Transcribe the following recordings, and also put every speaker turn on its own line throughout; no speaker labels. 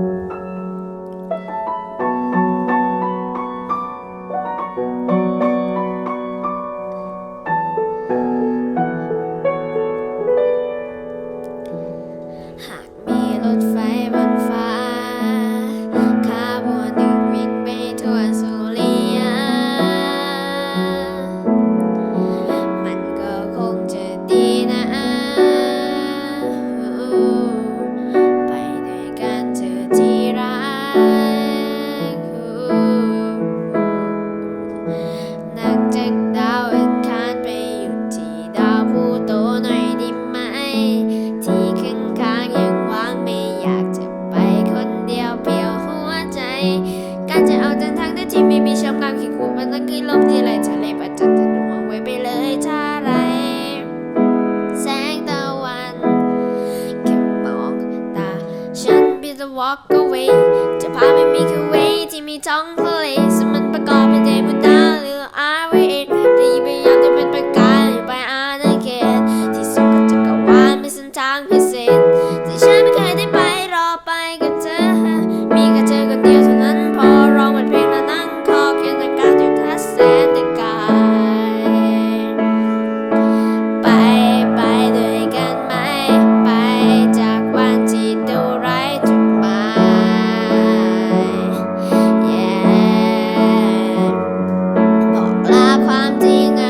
thank you walk away จะพาไปมีคื a เวที่มีท้องทะเลสมันประกอบไปด้วยมุดตาหรือ I wait ความจริงอะ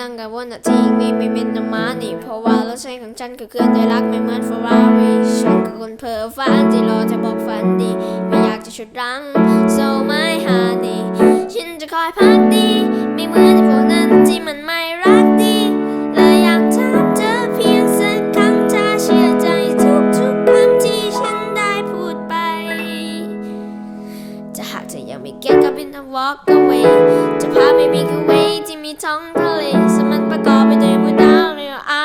นั่งกับวนที่งนี่ไม่เป็นน้ำมันนี่เพราะว่ารถใช้ของฉันก็เกินใจรักไม่เหมือนฟอร์ราวีฉันก็คนเพ้อฝันที่รอจะบอกฝันดี ไม่อยากจะชดรัง so my honey ฉันจะคอยพักดี ไม่เหมือนพวกนั้นที่มันไม่ จะพาไปบินกเวที่มีท้องทะเลสมันประกอบไปด้วยหมูดาวเรียวอา